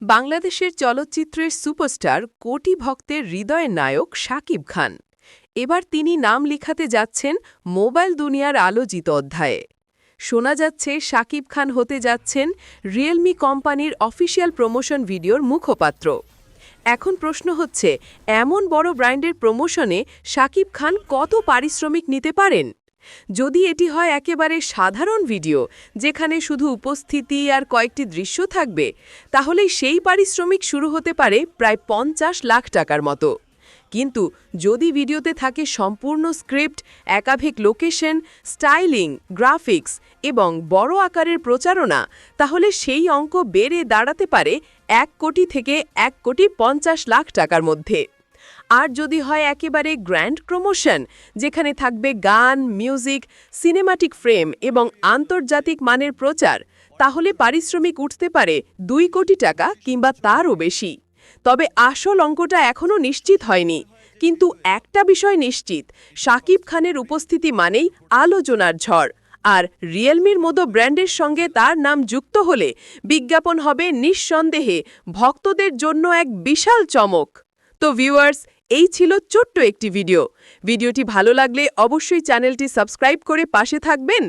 বাংলাদেশের চলচ্চিত্রের সুপারস্টার, কোটি ভক্তের হৃদয়ের নায়ক শাকিব খান। এবার তিনি নাম লিখাতে যাচ্ছেন মোবাইল দুনিয়ার আলোচিত অধ্যায়ে। শোনা যাচ্ছে শাকিব খান হতে যাচ্ছেন রিয়েলমি কোম্পানির অফিসিয়াল প্রমোশন ভিডিওর মুখপাত্র। এখন প্রশ্ন হচ্ছে, এমন বড় ব্র্যান্ডের প্রমোশনে শাকিব খান কত পারিশ্রমিক নিতে পারেন? যদি এটি হয় একেবারে সাধারণ ভিডিও, যেখানে শুধু উপস্থিতি আর কয়েকটি দৃশ্য থাকবে তাহলে সেই পারিশ্রমিক শুরু হতে পারে প্রায় পঞ্চাশ লাখ টাকার মতো। কিন্তু যদি ভিডিওতে থাকে সম্পূর্ণ স্ক্রিপ্ট, একাধিক লোকেশন, স্টাইলিং, গ্রাফিক্স এবং বড় আকারের প্রচারণা, তাহলে সেই অঙ্ক বেড়ে দাঁড়াতে পারে এক কোটি থেকে এক কোটি পঞ্চাশ লাখ টাকার মধ্যে। আর যদি হয় একেবারে গ্র্যান্ড প্রমোশন, যেখানে থাকবে গান, মিউজিক, সিনেমাটিক ফ্রেম এবং আন্তর্জাতিক মানের প্রচার, তাহলে পারিশ্রমিক উঠতে পারে দুই কোটি টাকা কিংবা তারও বেশি। তবে আসল অঙ্কটা এখনও নিশ্চিত হয়নি। কিন্তু একটা বিষয় নিশ্চিত শাকিব খানের উপস্থিতি মানেই আলোচনার ঝড়। আর রিয়েলমির মতো ব্র্যান্ডের সঙ্গে তার নাম যুক্ত হলে বিজ্ঞাপন হবে নিঃসন্দেহে ভক্তদের জন্য এক বিশাল চমক। তো ভিউয়ার্স এই ছিল ছোট্ট একটি ভিডিও ভিডিওটি ভালো লাগলে অবশ্যই চ্যানেলটি সাবস্ক্রাইব করে পাশে থাকবেন।